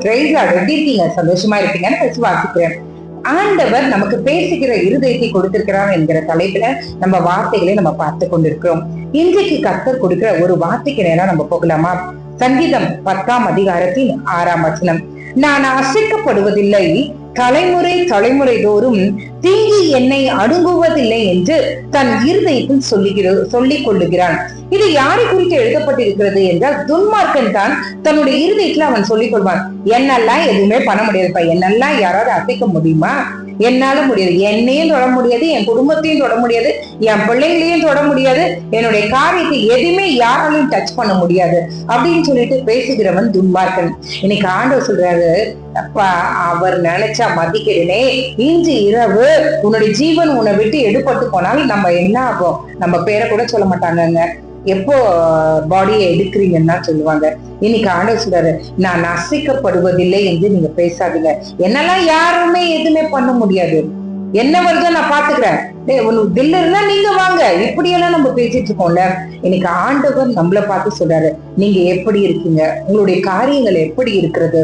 Price எப்படி இருக்கீங்க சந்தோஷமா இருக்கீங்கன்னு விசுவாசிக்கிறேன் ஆண்டவர் நமக்கு பேசுகிற இருதயத்தை கொடுத்திருக்கிறார் என்கிற தலைப்புல நம்ம வார்த்தைகளை நம்ம பார்த்து கொண்டிருக்கிறோம். இன்றைக்கு கர்த்தர் கொடுக்கிற ஒரு வார்த்தைக்கு நேரம் நம்ம போகலாமா? சங்கீதம் பத்தாம் அதிகாரத்தின் ஆறாம் வசனம். நான் அசைக்கப்படுவதில்லை தலைமுறை தலைமுறை தோறும் தீங்கி என்னை அணுகுவதில்லை என்று தன் இருதயத்தில் சொல்லுகிற சொல்லிக் கொள்ளுகிறான். இது யாரை குறித்து எழுதப்பட்டிருக்கிறது என்றால் துன்மார்க்கன் தான் தன்னுடைய இருதயத்துல அவன் சொல்லிக் கொள்வான். என்னெல்லாம் எதுவுமே பண்ண முடியாதுப்பா. என்னெல்லாம் யாராவது அசைக்க முடியுமா? என்னால முடியாது. என்னையும் தொட முடியாது என் குடும்பத்தையும் தொட முடியாது என் பிள்ளைங்களையும் தொட முடியாது என்னுடைய காரியத்தை எதுவுமே யாராலையும் டச் பண்ண முடியாது அப்படின்னு சொல்லிட்டு பேசுகிறவன் துன்மார்க்கன். இன்னைக்கு ஆண்டவர் சொல்றாரு அப்பா அவர் நினைச்சா மதிக்கிறனே. இன்று இரவு உன்னுடைய ஜீவன் உன்னை விட்டு எடுபட்டு போனாலும் நம்ம என்ன ஆகும்? நம்ம பேரை கூட சொல்ல மாட்டாங்க எப்போ பாடியை எடுக்கிறீங்கன்னா சொல்லுவாங்க. இன்னைக்கு ஆண்டவர் சொல்றாரு நான் அசைக்கப்படுவதில்லை என்று நீங்க பேசாதீங்க. என்னெல்லாம் யாருமே எதுவுமே பண்ண முடியாது. என்ன வருதோ நான் பாத்துக்கிறேன் டேய், இருந்தா நீங்க வாங்க. இப்படி எல்லாம் நம்ம பேசிட்டு இருக்கோம்ல. இன்னைக்கு ஆண்டவர் நம்மள பார்த்து சொல்றாரு நீங்க எப்படி இருக்கீங்க? உங்களுடைய காரியங்கள் எப்படி இருக்கிறது?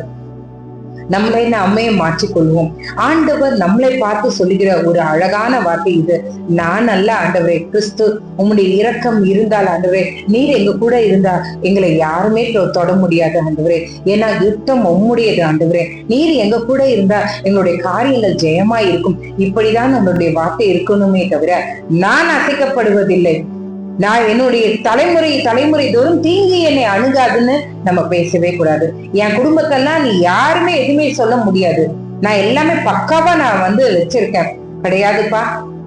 நம்மளை நம்மையே மாற்றிக்கொள்வோம். ஆண்டவர் நம்மளை பார்த்து சொல்லுகிற ஒரு அழகான வார்த்தை இது. நான் அல்ல ஆண்டவரே கிறிஸ்து. உம்முடைய இரக்கம் இருந்தால் ஆண்டவரே நீர் எங்க கூட இருந்தா எங்களை யாருமே தொட முடியாது ஆண்டவரே. ஏன்னா யுத்தம் உம்முடையது ஆண்டவரே. நீர் எங்க கூட இருந்தா எங்களுடைய காரியங்கள் ஜெயமா இருக்கும் இப்படிதான் நம்மளுடைய வார்த்தை இருக்கணுமே தவிர நான் அசைக்கப்படுவதில்லை. நான் என்னுடைய தலைமுறை தலைமுறை தோறும் தீங்கு என்னை அணுகாதுன்னு நம்ம பேசவே கூடாது. என் குடும்பத்தெல்லாம் நீ யாருமே எதுவுமே சொல்ல முடியாது. நான் எல்லாமே பக்காவா நான் வந்து வச்சிருக்கேன். கிடையாதுப்பா.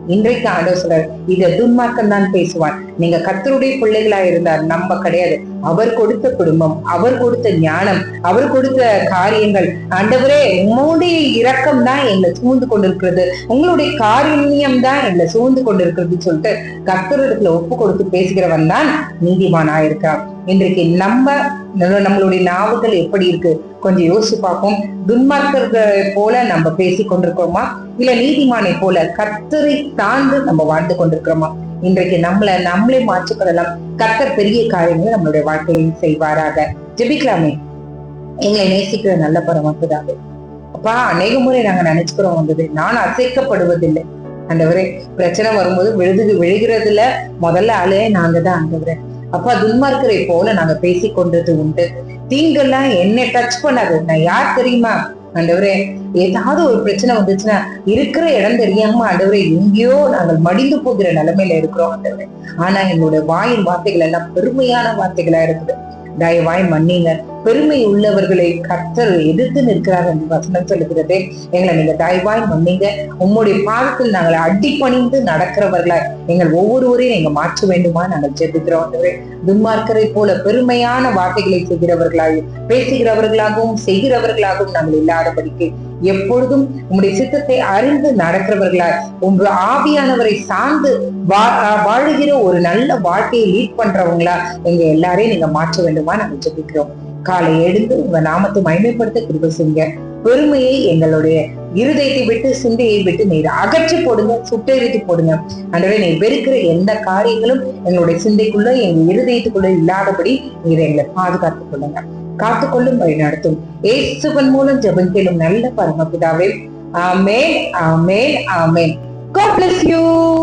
இன்றைக்கு ஆண்டவர் சொல்றாரு இத துன்மார்க்கம் தான் பேசுவான். நீங்க கர்த்தருடைய பிள்ளைகளா இருந்தார் நம்ம கிடையாது. அவர் கொடுத்த குடும்பம் அவர் கொடுத்த ஞானம் அவர் கொடுத்த காரியங்கள் ஆண்டவரே உங்களுடைய இரக்கம் தான் எங்களை சூழ்ந்து கொண்டிருக்கிறது. உங்களுடைய காரியம் தான் எங்களை சூழ்ந்து கொண்டிருக்கிறது சொல்லிட்டு கத்தரிடத்துல ஒப்பு கொடுத்து பேசுகிறவன் தான் நீதிமானா இருக்கான் இன்றைக்கு நம்ம நம்ம- நம்மளுடைய நாவுகள் எப்படி இருக்கு? கொஞ்சம் யோசிச்சு பார்ப்போம். துன்மார்க்கர்களை போல நம்ம பேசி கொண்டிருக்கிறோமா இல்ல நீதிமானை போல கர்த்தரை தாழ்ந்து நம்ம வாழ்ந்து கொண்டிருக்கிறோமா? இன்றைக்கு நம்மள நம்மளே மாற்றிக்கொள்ளலாம் கர்த்தர் பெரிய காரியங்களை நம்மளுடைய வாழ்க்கையில் செய்வாராக. ஜெபிக்கலாமே. எங்களை நேசிக்கிற நல்ல பரமக்குதாவே அப்பா அநேக முறை நாங்க நினைச்சுக்கிறோம் வந்தது. நான் அசைக்கப்படுவதில்லை. ஆண்டவரே பிரச்சனை வரும்போது விழுது விழுகிறதுல முதல்ல ஆளே நாங்க தான் ஆண்டவரே. அப்பா துன்மார்க்கரை போல நாங்க பேசி கொண்டது உண்டு. தீங்கெல்லாம் என்ன டச் பண்ணாது. நான் யார் தெரியுமா? ஆண்டவரே ஏதாவது ஒரு பிரச்சனை வந்துச்சுன்னா இருக்கிற இடம் தெரியாம ஆண்டவரே எங்கேயோ நாங்கள் மடிந்து போகிற நிலைமையில இருக்கிறோம் ஆண்டவரே. ஆனா என்னோட வாயின் வார்த்தைகள் எல்லாம் பெருமையான வார்த்தைகளா இருக்குது. தயவாய் மன்னிங்க பெருமை உள்ளவர்களை கர்த்தர் எதிர்த்து நிற்கிறார் என்று வசனம் சொல்லுகிறது. எங்களை நீங்க தயவாய் மன்னிங்க. உம்முடைய பாதத்தில் நாங்கள் அடிபணிந்து நடக்கிறவர்களா எங்கள் ஒவ்வொருவரையும் நீங்க மாற்ற வேண்டுமா? நாங்கள் ஜெபிக்கிறோம் துன்மார்க்கரை போல பெருமையான வார்த்தைகளை செய்கிறவர்களாயும் பேசுகிறவர்களாகவும் செய்கிறவர்களாகவும் நாங்கள் இல்லாதபடிக்கு எப்பொழுதும் உம்முடைய சித்தத்தை அறிந்து நடக்கிறவர்களாய் உங்க ஆவியானவரை சார்ந்து வா- வாழுகிற ஒரு நல்ல வாழ்க்கையை லீட் பண்றவங்களா எங்க எல்லாரையும் நீங்க மாற்ற வேண்டுமா? நாங்கள் ஜெபிக்கிறோம். காலை எழுந்து உங்க நாமத்தை மகிமைப்படுத்த கிருபை செய்யுங்க. பெருமையை எங்களுடைய இருதயத்தை விட்டு சிந்தையை விட்டு நீர் அகற்றி போடுங்க சுட்டெரித்து போடுங்க. அன்றவே நீர் வெறுக்கிற எந்த காரியங்களும் எங்களுடைய சிந்தைக்குள்ள எங்க இருதயத்துக்குள்ள இல்லாதபடி நீர் எங்களை பாதுகாத்துக் கொள்ளுங்க. காத்துக்கொள்ளும் வழி நடத்தும். ஏசுவன் மூலம் ஜபம் கேளும் நல்ல பரமபிதாவே. ஆமேன் ஆமேன் ஆமேன். God bless you.